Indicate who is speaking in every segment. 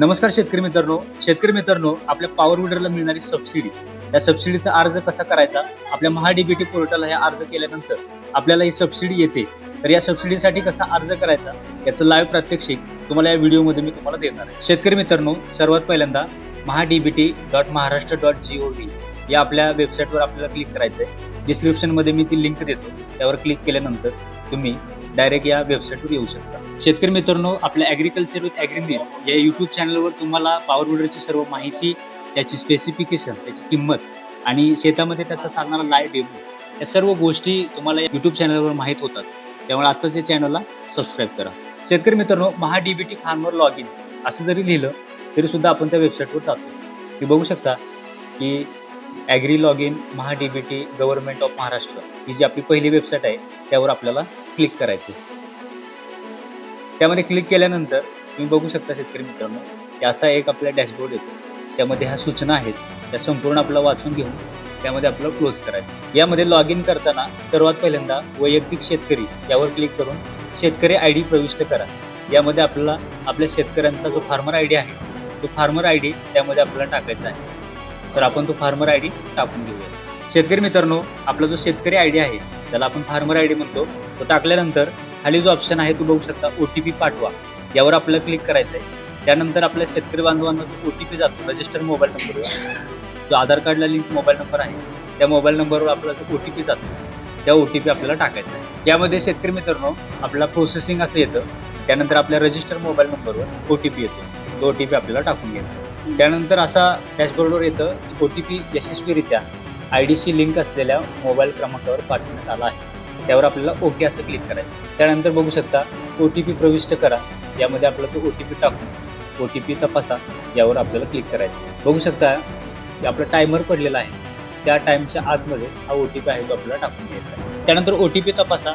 Speaker 1: नमस्कार शेतकरी मित्रांनो. शेतकरी मित्रांनो आपल्या पॉवर विडरला मिळणारी सबसिडी या सबसिडीचा अर्ज कसा करायचा? आपल्या महाडीबीटी पोर्टलला हे अर्ज केल्यानंतर आपल्याला ही सबसिडी येते. तर या सबसिडीसाठी कसा अर्ज करायचा? याचं लाईव्ह प्रात्यक्षिक तुम्हाला या व्हिडिओमध्ये मी तुम्हाला देणार आहे. शेतकरी मित्रांनो सर्वात पहिल्यांदा MahaDBT dot Maharashtra dot G O V या आपल्या वेबसाईटवर आपल्याला क्लिक करायचं आहे डिस्क्रिप्शनमध्ये मी ती लिंक देतो. त्यावर क्लिक केल्यानंतर तुम्ही डायरेक्ट या वेबसाईटवर येऊ शकता. शेतकरी मित्रांनो आपल्या ॲग्रिकल्चर विथ ॲग्रीमेल या यूट्यूब चॅनलवर तुम्हाला पॉवर विडरची सर्व माहिती त्याची स्पेसिफिकेशन त्याची किंमत आणि शेतामध्ये त्याचा चालणारा लाईव्ह डेमो या सर्व गोष्टी तुम्हाला यूट्यूब चॅनलवर माहीत होतात. त्यामुळे आत्ताच या चॅनलला सबस्क्राईब करा. शेतकरी मित्रांनो Maha DBT farmer log in असं जरी लिहिलं तरी सुद्धा आपण त्या वेबसाईटवर जातो. तुम्ही बघू शकता की agri log in Maha DBT government of Maharashtra ही जी आपली पहिली वेबसाईट आहे त्यावर आपल्याला क्लिक करायचं. त्यामध्ये क्लिक केल्यानंतर तुम्ही बघू शकता शेतकरी मित्रांनो की असा एक आपला डॅशबोर्ड येतो. त्यामध्ये ह्या सूचना आहेत त्या संपूर्ण आपलं वाचून घेऊन त्यामध्ये आपलं क्लोज करायचं. यामध्ये लॉग इन करताना सर्वात पहिल्यांदा वैयक्तिक शेतकरी यावर क्लिक करून शेतकरी आय डी प्रविष्ट करा. यामध्ये आपल्याला आपल्या शेतकऱ्यांचा जो फार्मर आय डी आहे तो फार्मर आय डी त्यामध्ये आपल्याला टाकायचा आहे. तर आपण तो फार्मर आय डी टाकून घेऊया. शेतकरी मित्रांनो आपला जो शेतकरी आय डी आहे त्याला आपण फार्मर आय डी म्हणतो. तो टाकल्यानंतर खाली जो ऑप्शन आहे तो बघू शकता ओ टी पी पाठवा. यावर आपल्याला क्लिक करायचं आहे त्यानंतर आपल्या शेतकरी बांधवांना ओ टी पी जातो. रजिस्टर मोबाईल नंबरवर जो आधार कार्डला लिंक मोबाईल नंबर आहे त्या मोबाईल नंबरवर आपला जो ओ टी पी जातो त्या ओ टी पी आपल्याला टाकायचा आहे. यामध्ये शेतकरी मित्रांनो आपला प्रोसेसिंग असं येतं. त्यानंतर आपल्या रजिस्टर मोबाईल नंबरवर ओ टी पी येतो. तो ओ टी पी आपल्याला टाकून घ्यायचा त्यानंतर असा डॅशबोर्डवर येतं ओ टी पी यशस्वीरित्या आय डीशी लिंक असलेल्या मोबाईल क्रमांकावर पाठवण्यात आला आहे. त्यावर आपल्याला ओके असं क्लिक करायचं त्यानंतर बघू शकता ओ टी पी प्रविष्ट करा. यामध्ये आपला तो ओ टी पी टाकून ओ टी पी तपासा. यावर आपल्याला क्लिक करायचं बघू शकता की आपला टायमर पडलेला आहे त्या टाईमच्या आतमध्ये हा ओ टी पी आहे तो आपल्याला टाकून घ्यायचा आहे. त्यानंतर ओ टी पी तपासा.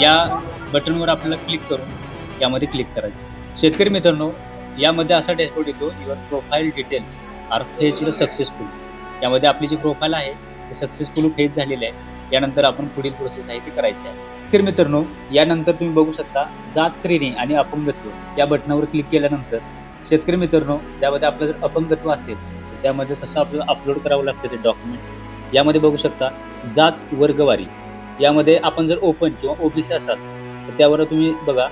Speaker 1: या बटनवर आपल्याला क्लिक करून यामध्ये क्लिक करायचं शेतकरी मित्रांनो यामध्ये असा डॅशबोर्ड येतो your profile details are phase successful यामध्ये आपली जी प्रोफाईल आहे ते सक्सेसफुल फेज झालेली आहे. यानंतर आपण पुढील प्रोसेस आहे ती करायची आहे. तर मित्रांनो यानंतर तुम्ही बघू शकता जात श्रेणी आणि अपंगत्व. या बटनावर क्लिक केल्यानंतर शेतकरी मित्रांनो त्यामध्ये आपलं जर अपंगत्व असेल तर त्यामध्ये कसं आपल्याला अपलोड करावं लागतं ते डॉक्युमेंट यामध्ये बघू शकता जात वर्गवारी. यामध्ये आपण जर ओपन किंवा ओबीसी असाल तर त्यावर तुम्ही बघा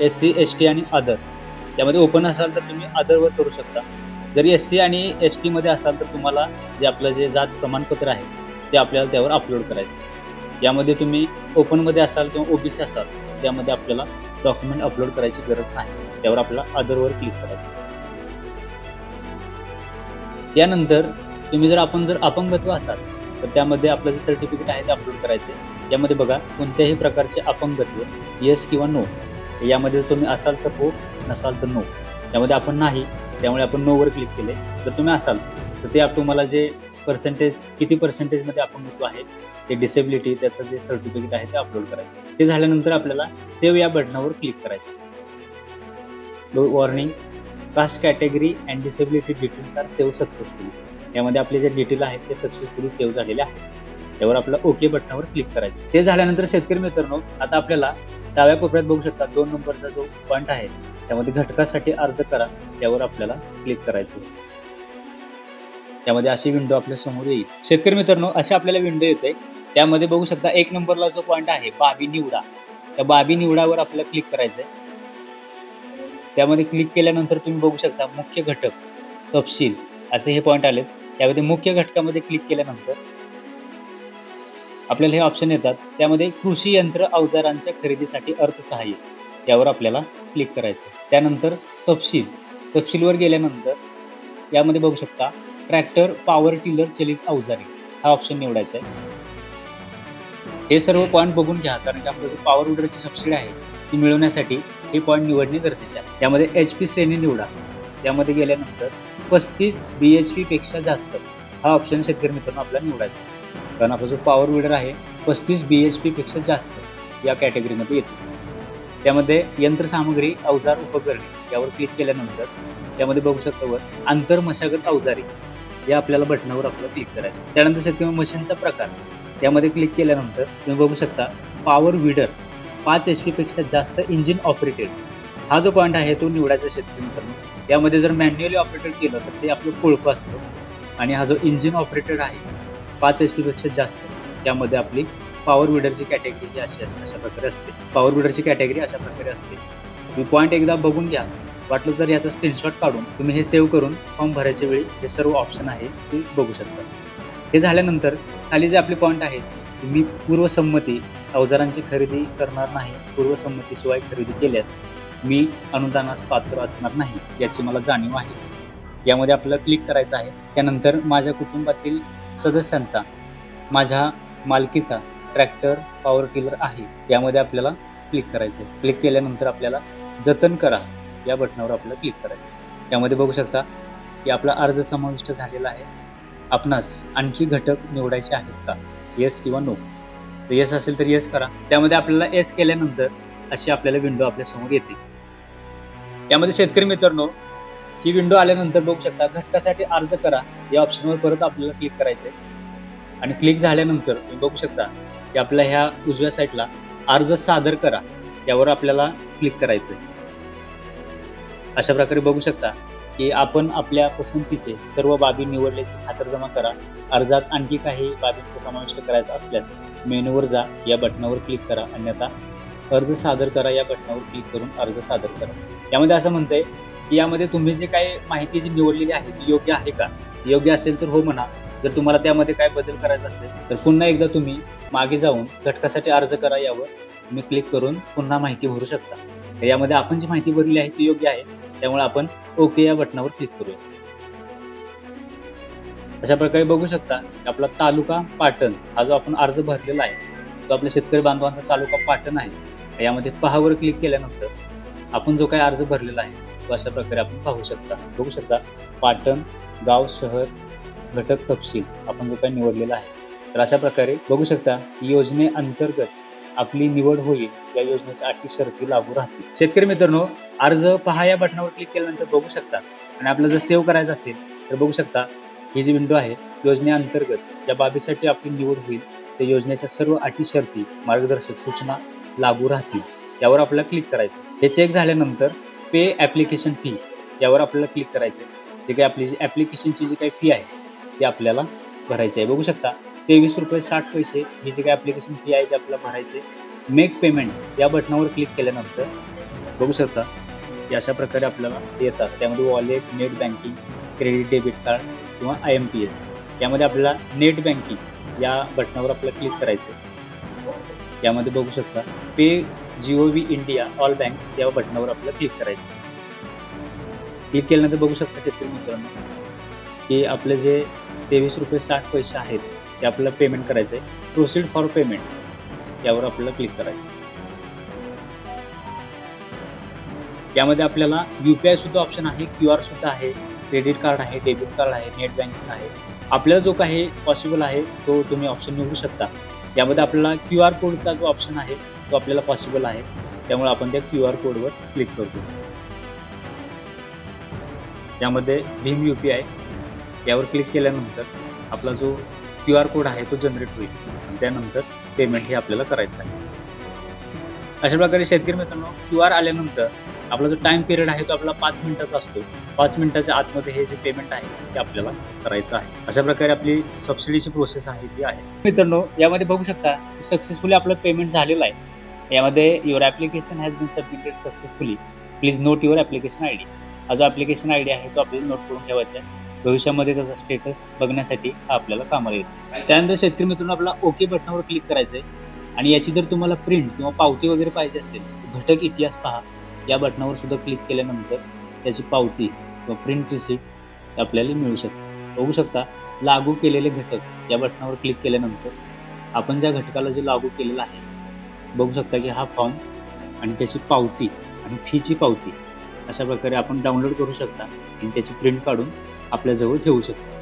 Speaker 1: एस सी एस टी आणि अदर यामध्ये ओपन असाल तर तुम्ही अदरवर करू शकता. जर एस सी आणि एस टीमध्ये असाल तर तुम्हाला जे आपलं जे जात प्रमाणपत्र आहे ते आपल्याला त्यावर अपलोड करायचं यामध्ये तुम्ही ओपनमध्ये असाल किंवा ओबीसी असाल त्यामध्ये आपल्याला डॉक्युमेंट अपलोड करायची गरज नाही. त्यावर आपल्याला अदरवर क्लिक करायचं यानंतर तुम्ही जर आपण जर अपंगत्व असाल तर त्यामध्ये आपलं जे सर्टिफिकेट आहे ते अपलोड करायचे यामध्ये बघा कोणत्याही प्रकारचे अपंगत्व येस किंवा नो यामध्ये जर तुम्ही असाल तर हो नसाल तर नो यामध्ये आपण नाही त्यामुळे आपण नोवर क्लिक केले. जर तुम्ही असाल तर ते तुम्हाला जे पर्सेंटेज किती पर्सेंटेजमध्ये अपंगत्व आहे ते डिसेबिलिटी त्याचं जे सर्टिफिकेट आहे ते अपलोड करायचं. ते झाल्यानंतर आपल्याला सेव्ह या बटनावर क्लिक करायचं. Warning caste category and disability details are save successfully यामध्ये आपले जे डिटेल आहेत ते सक्सेसफुली सेव्ह झालेले आहेत. त्यावर आपलं ओके बटनावर क्लिक करायचं. ते झाल्यानंतर शेतकरी मित्रांनो आता आपल्याला डाव्या कोपऱ्यात बघू शकता दोन नंबरचा जो पॉईंट आहे त्यामध्ये घटकासाठी अर्ज करा यावर आपल्याला क्लिक करायचं. त्यामध्ये अशी विंडो आपल्यासमोर येईल. शेतकरी मित्रांनो अशी आपल्याला विंडो येते त्यामध्ये बघू शकता एक नंबरला जो पॉईंट आहे बाबी निवडा. त्या बाबी निवडावर आपल्याला क्लिक करायचं आहे त्यामध्ये क्लिक केल्यानंतर तुम्ही बघू शकता मुख्य घटक तपशील असे हे पॉईंट आलेत. त्यामध्ये मुख्य घटकामध्ये क्लिक केल्यानंतर आपल्याला हे ऑप्शन येतात. त्यामध्ये कृषी यंत्र अवजारांच्या खरेदीसाठी अर्थसहाय्य. यावर आपल्याला क्लिक करायचं आहे. त्यानंतर तपशील. तपशीलवर गेल्यानंतर यामध्ये बघू शकता ट्रॅक्टर पॉवर टिलर चलित अवजारे. हा ऑप्शन निवडायचा आहे हे सर्व पॉईंट बघून घ्या कारण की आपलं जो पॉवर विडरची सबसिडी आहे ती मिळवण्यासाठी हे पॉईंट निवडणे गरजेचे आहे. त्यामध्ये एच पी श्रेणी निवडा. त्यामध्ये गेल्यानंतर पस्तीस बी एच पी पेक्षा जास्त हा ऑप्शन शेतकरी मित्रांनो आपल्याला निवडायचा आहे. कारण आपला जो पॉवर विडर आहे पस्तीस बी एच पी पेक्षा जास्त या कॅटेगरीमध्ये येतो. त्यामध्ये यंत्रसामग्री अवजार उपकरणे यावर क्लिक केल्यानंतर त्यामध्ये बघू शकता वर आंतर मशागत अवजारे या आपल्याला बटनावर आपल्याला क्लिक करायचं. त्यानंतर शेतकरी मशीनचा प्रकार त्यामध्ये क्लिक केल्यानंतर तुम्ही बघू शकता पॉवर विडर पाच एच पी पेक्षा जास्त इंजिन ऑपरेटेड हा जो पॉईंट आहे तो निवडायचा शेतकरी मित्रांनो. यामध्ये जर मॅन्युअली ऑपरेटेड केलं तर ते आपलं कोळपं असतं आणि हा जो इंजिन ऑपरेटेड आहे पाच एच पेक्षा जास्त त्यामध्ये आपली पॉवर विडरची कॅटेगरी ही अशी अशा प्रकारे असते. पॉवर विडरची कॅटेगरी अशा प्रकारे असते. तुम्ही पॉईंट एकदा बघून घ्या. वाटलं तर याचा स्क्रीनशॉट काढून तुम्ही हे सेव्ह करून फॉर्म भरायच्या वेळी हे सर्व ऑप्शन आहे ते बघू शकता. हे झाल्यानंतर खाली जे आपले पॉईंट आहेत तुम्ही पूर्वसंमती अवजारांची खरेदी करणार नाही पूर्वसंमतीशिवाय खरेदी केल्यास मी अनुदानास पात्र असणार नाही याची मला जाणीव आहे. यामध्ये आपल्याला क्लिक करायचं आहे. त्यानंतर माझ्या कुटुंबातील सदस्यांचा माझ्या मालकीचा ट्रॅक्टर पॉवर टिलर आहे यामध्ये आपल्याला क्लिक करायचं आहे क्लिक केल्यानंतर आपल्याला जतन करा या बटनावर आपल्याला क्लिक करायचं यामध्ये बघू शकता की आपला अर्ज समाविष्ट झालेला आहे. आपणास आणखी घटक निवडायचे आहेत का? येस किंवा नो तर येस असेल तर येस करा. त्यामध्ये आपल्याला येस केल्यानंतर अशी आपल्याला विंडो आपल्यासमोर येते. यामध्ये शेतकरी मित्रांनो ही विंडो आल्यानंतर बघू शकता घटकासाठी अर्ज करा या ऑप्शनवर परत आपल्याला क्लिक करायचंय. आणि क्लिक झाल्यानंतर तुम्ही बघू शकता की आपल्या ह्या उजव्या साईडला अर्ज सादर करा. यावर आपल्याला क्लिक करायचंय. अशा प्रकारे बघू शकता की आपण आपल्या पसंतीचे सर्व बाबी निवडल्याची खातरजमा करा. अर्जात आणखी काही बाबींचा समाविष्ट करायचा असल्यास मेनूवर जा या बटनावर क्लिक करा. अन्यथा अर्ज सादर करा या बटनावर क्लिक करून अर्ज सादर करा. यामध्ये असं म्हणतंय की यामध्ये तुम्ही जे काही माहिती जी निवडलेली आहे ती योग्य आहे का? योग्य असेल तर हो म्हणा. जर तुम्हाला त्यामध्ये काय बदल करायचा असेल तर पुन्हा एकदा तुम्ही मागे जाऊन घटकासाठी अर्ज करा यावर. तुम्ही क्लिक करून पुन्हा माहिती भरू शकता. यामध्ये आपण जी माहिती भरली आहे ती योग्य आहे. त्यामुळे आपण ओके या बटनावर क्लिक करूया. अशा प्रकारे बघू शकता की आपला तालुका पाटण हा जो आपण अर्ज भरलेला आहे तो आपल्या शेतकरी बांधवांचा तालुका पाटण आहे. यामध्ये पहावर क्लिक केल्यानंतर आपण जो काही अर्ज भरलेला आहे तो अशा प्रकारे आपण पाहू शकता. बघू शकता पाटण गाव शहर घटक तपशील आपण जो काही निवडलेला आहे तर अशा प्रकारे बघू शकता की योजनेअंतर्गत आपली निवड होईल या योजनेच्या अटी शर्ती लागू राहतील. शेतकरी मित्रांनो अर्ज पहा या बटनावर क्लिक केल्यानंतर बघू शकता. आणि आपलं जर सेव्ह करायचं असेल तर बघू शकता ही जी विंडो आहे योजनेअंतर्गत ज्या बाबीसाठी आपली निवड होईल त्या योजनेच्या सर्व अटी शर्ती मार्गदर्शक सूचना लागू राहतील. यावर आपल्याला क्लिक करायचं हे चेक झाल्यानंतर पे ॲप्लिकेशन फी यावर आपल्याला क्लिक करायचं जे काही आपली जी ॲप्लिकेशनची जी काही फी आहे ते आपल्याला भरायचे आहे. बघू शकता तेवीस रुपये साठ पैसे ही जी काही ॲप्लिकेशन फी आहे ती आपल्याला भरायचे मेक पेमेंट या बटनावर क्लिक केल्यानंतर बघू शकता की अशा प्रकारे आपल्याला येतात. त्यामध्ये wallet net banking credit debit card किंवा आय एम पी एस यामध्ये आपल्याला नेट बँकिंग या बटनावर आपल्याला क्लिक करायचं आहे. यामध्ये बघू शकता pay Jio V India all banks या बटनावर आपल्याला क्लिक करायचं आहे. क्लिक केल्यानंतर बघू शकता शेतकरी मित्रांनो की आपले जे तेवीस रुपये साठ पैसे आहेत ते आपल्याला पेमेंट करायचं आहे प्रोसीड फॉर पेमेंट यावर आपल्याला क्लिक करायचं आहे. यामध्ये आपल्याला यू पी आय सुद्धा ऑप्शन आहे क्यू आर सुद्धा आहे क्रेडिट कार्ड आहे डेबिट कार्ड आहे नेट बँकिंग आहे. आपल्याला जो काही पॉसिबल आहे तो तुम्ही ऑप्शन निवडू शकता. यामध्ये आपल्याला क्यू आर कोडचा जो ऑप्शन आहे तो आपल्याला पॉसिबल आहे. त्यामुळे आपण त्या क्यू आर कोडवर क्लिक करतो. यामध्ये भीम यू पी आय यावर क्लिक केल्यानंतर आपला जो क्यू आर कोड आहे तो जनरेट होईल. आणि त्यानंतर पेमेंट हे आपल्याला करायचं आहे. अशा प्रकारे शेतकरी मित्रांनो क्यू आर आल्यानंतर आपला जो टाइम पिरियड आहे तो आपला पाच मिनिटाचा असतो. पाच मिनिटाच्या आतमध्ये हे जे पेमेंट आहे ते आपल्याला करायचं आहे. अशा प्रकारे आपली सबसिडीची प्रोसेस आहे ती आहे. मित्रांनो यामध्ये बघू शकता सक्सेसफुली आपलं पेमेंट झालेलं आहे. यामध्ये your application has been submitted successfully please note your application I D हा जो ॲप्लिकेशन आय डी आहे तो आपल्याला नोट करून ठेवायचा आहे. भविष्यामध्ये त्याचा स्टेटस बघण्यासाठी हा आपल्याला कामाला येतो. त्यानंतर शेतकरी मित्रांनो आपला ओके बटनावर क्लिक करायचं आहे आणि याची जर तुम्हाला प्रिंट किंवा पावती वगैरे पाहिजे असेल घटक इतिहास पहा. या बटनावर सुद्धा क्लिक केल्यानंतर त्याची पावती किंवा प्रिंट रिसिप्ट आपल्याला मिळू शकते. बघू शकता लागू केलेले घटक या बटनावर क्लिक केल्यानंतर आपण ज्या घटकाला जे लागू केलेलं आहे बघू शकता की हा फॉर्म आणि त्याची पावती आणि फीची पावती अशा प्रकारे आपण डाउनलोड करू शकता आणि त्याची प्रिंट काढून आपल्याजवळ ठेवू शकतो.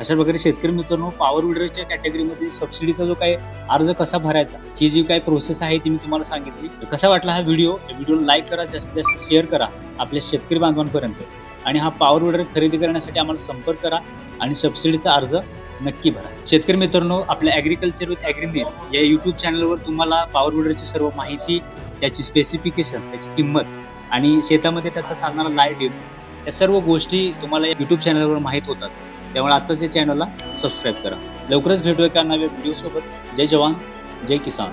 Speaker 1: अशा प्रकारे शेतकरी मित्रांनो पॉवर विडरच्या कॅटेगरीमध्ये सबसिडीचा जो काही अर्ज कसा भरायचा ही जी काही प्रोसेस आहे ती मी तुम्हाला सांगितली. कसा वाटला हा व्हिडिओ व्हिडिओला लाईक करा जास्तीत जास्त शेअर करा आपल्या शेतकरी बांधवांपर्यंत. आणि हा पॉवर विडर खरेदी करण्यासाठी आम्हाला संपर्क करा आणि सबसिडीचा अर्ज नक्की भरा. शेतकरी मित्रांनो आपल्या ॲग्रिकल्चर विथ ॲग्रीमेल या यूट्यूब चॅनलवर तुम्हाला पॉवर विडरची सर्व माहिती त्याची स्पेसिफिकेशन त्याची किंमत आणि शेतामध्ये त्याचा चालणारा लाइट बिल या सर्व गोष्टी तुम्हाला युट्यूब चॅनलवर माहीत होतात. त्यामुळे आत्ताच या चॅनलला सबस्क्राईब करा. लवकरच भेटूया का नव्या व्हिडिओसोबत जय जवान जय किसान.